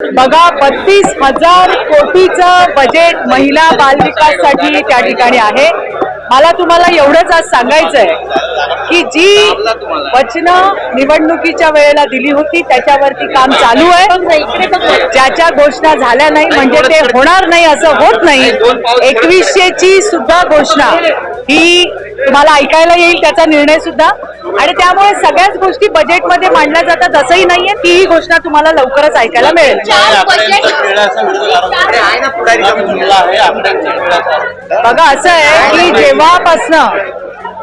बघा बत्तीस हजार कोटीचं बजेट महिला बालविकाससाठी त्या ठिकाणी आहे. मला तुम्हाला एवढंच आज सांगायचंय की जी वचनं निवडणुकीच्या वेळेला दिली होती त्याच्यावरती काम चालू आहे. ज्याच्या घोषणा झाल्या नाही म्हणजे ते होणार नाही असं होत नाही. एकवीसशे ची सुद्धा घोषणा. ही तुम्हाला ऐकायला येईल त्याचा निर्णय सुद्धा. आणि त्यामुळे सगळ्याच गोष्टी बजेटमध्ये मांडल्या जातात असंही नाहीये. ती ही घोषणा तुम्हाला लवकरच ऐकायला मिळेल. बघा असं आहे की जेव्हापासनं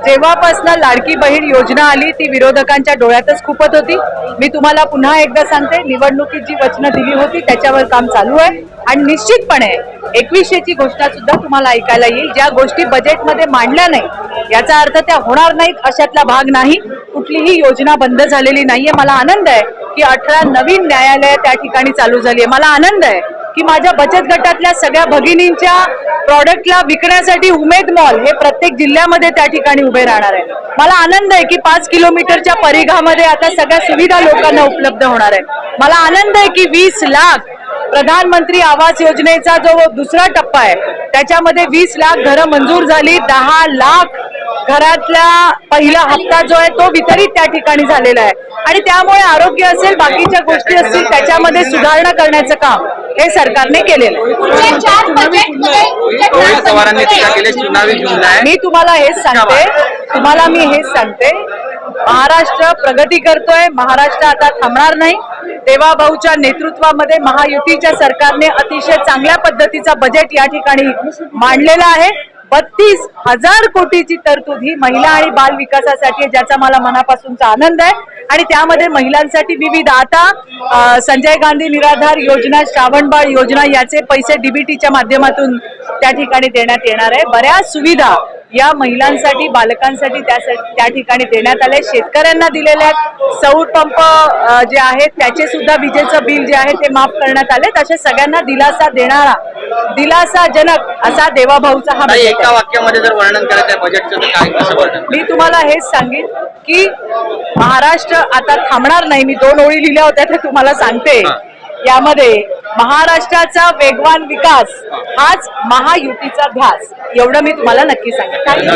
जेव्हापासनं लाडकी बहीण योजना आली ती विरोधकांच्या डोळ्यातच खुपत होती. मी तुम्हाला पुन्हा एकदा सांगते निवडणुकीत जी वचनं दिली होती त्याच्यावर काम चालू आहे. आणि निश्चितपणे एकवीसशेची घोषणा सुद्धा तुम्हाला ऐकायला येईल. ज्या गोष्टी बजेटमध्ये मांडल्या नाही याचा अर्थ त्या होणार नाहीत अशातला भाग नाही. कुठलीही योजना बंद झालेली नाहीये. मला आनंद आहे की अठरा नवीन न्यायालय त्या ठिकाणी चालू झाली आहे. मला आनंद आहे की माझ्या बचत गटातल्या सगळ्या भगिनींच्या प्रॉडक्टला विकण्यासाठी उमेद मॉल हे प्रत्येक जिल्ह्यामध्ये त्या ठिकाणी उभे राहणार आहे. मला आनंद आहे की पाच किलोमीटरच्या परिघामध्ये आता सगळ्या सुविधा लोकांना उपलब्ध होणार आहे. मला आनंद आहे की वीस लाख प्रधानमंत्री आवास योजनेचा जो दुसरा टप्पा आहे त्याच्यामध्ये वीस लाख घरं मंजूर झाली दहा लाख घरातला पहिला हप्ता जो आहे तो वितरित त्या ठिकाणी झालेला आहे. आणि त्यामुळे आरोग्य असेल बाकीच्या गोष्टी असतील त्याच्यामध्ये सुधारणा करण्याचं काम हे सरकारने केलेलं आहे. रोहित पवारांनी टीका केली चुनावी जुमला आहे. मी तुम्हाला हेच सांगते. तुम्हाला मी हेच सांगते. महाराष्ट्र प्रगती करतोय. महाराष्ट्र आता थांबणार नाही. देवाभाऊच्या नेतृत्वामध्ये महायुतीच्या सरकारने अतिशय चांगल्या पद्धतीचा बजेट या ठिकाणी मांडलेला आहे. बत्तीस हजार कोटीची तरतूद ही महिला आणि बाल विकासासाठी ज्याचा मला मनापासूनचा आनंद आहे. आणि त्यामध्ये महिलांसाठी विविध आता संजय गांधी निराधार योजना श्रावणबाळ योजना याचे पैसे डीबीटीच्या माध्यमातून त्या ठिकाणी देण्यात येणार आहे. बऱ्याच सुविधा या महिलांसाठी बालकांसाठी त्यासाठी त्या ठिकाणी देण्यात आले शेतकऱ्यांना दिलेले आहेत. सौर पंप जे आहेत त्याचे सुद्धा विजेचं बिल जे आहे ते माफ करण्यात आले तसे सगळ्यांना दिलासा देणारा दिलासाजनक असा देवाभाऊचा हा एका. वाक्यामध्ये जर वर्णन करायचं आहे बजेटचं तर काय कसं वर्णन मी तुम्हाला हेच सांगेन की महाराष्ट्र आता थांबणार नाही. मी दोन ओळी लिहिल्या होत्या त्या तुम्हाला सांगते. हा. यामध्ये महाराष्ट्राचा वेगवान विकास हाच महायुतीचा ध्यास. एवढं मी तुम्हाला नक्की सांगेन.